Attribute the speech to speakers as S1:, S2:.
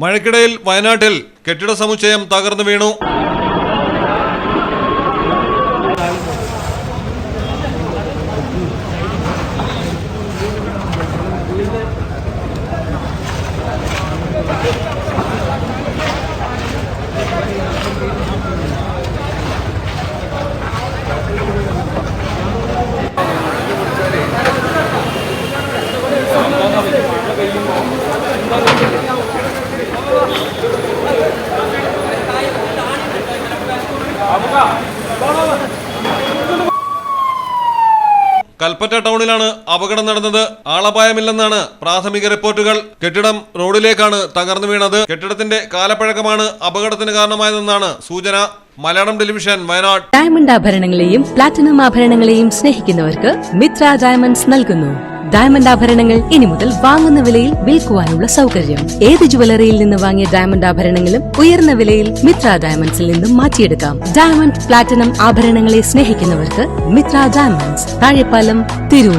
S1: മഴയ്ക്കിടയിൽ വയനാട്ടിൽ കെട്ടിട സമുച്ചയം തകർന്നു വീണു. കൽപ്പറ്റ ടൗണിലാണ് അപകടം നടന്നത്. ആളപായമില്ലെന്നാണ് പ്രാഥമിക റിപ്പോർട്ടുകൾ. കെട്ടിടം റോഡിലേക്കാണ് തകർന്നു വീണത്. കെട്ടിടത്തിന്റെ കാലപ്പഴക്കമാണ് അപകടത്തിന് കാരണമായതെന്നാണ് സൂചന. മലയാളം ടെലിവിഷൻ വയനാട്.
S2: ഡയമണ്ട് ആഭരണങ്ങളെയും പ്ലാറ്റിനം ആഭരണങ്ങളെയും സ്നേഹിക്കുന്നവർക്ക് മിത്ര ഡയമണ്ട്സ് നൽകുന്നു. ഡയമണ്ട് ആഭരണങ്ങൾ ഇനി മുതൽ വാങ്ങുന്ന വിലയിൽ വിൽക്കുവാനുള്ള സൗകര്യം. ഏത് ജുവലറിയിൽ നിന്ന് വാങ്ങിയ ഡയമണ്ട് ആഭരണങ്ങളും ഉയർന്ന വിലയിൽ മിത്ര ഡയമണ്ട്സിൽ നിന്നും മാറ്റിയെടുക്കാം. ഡയമണ്ട് പ്ലാറ്റിനം ആഭരണങ്ങളെ സ്നേഹിക്കുന്നവർക്ക് മിത്ര ഡയമണ്ട്സ് താഴെപ്പാലം തിരൂർ.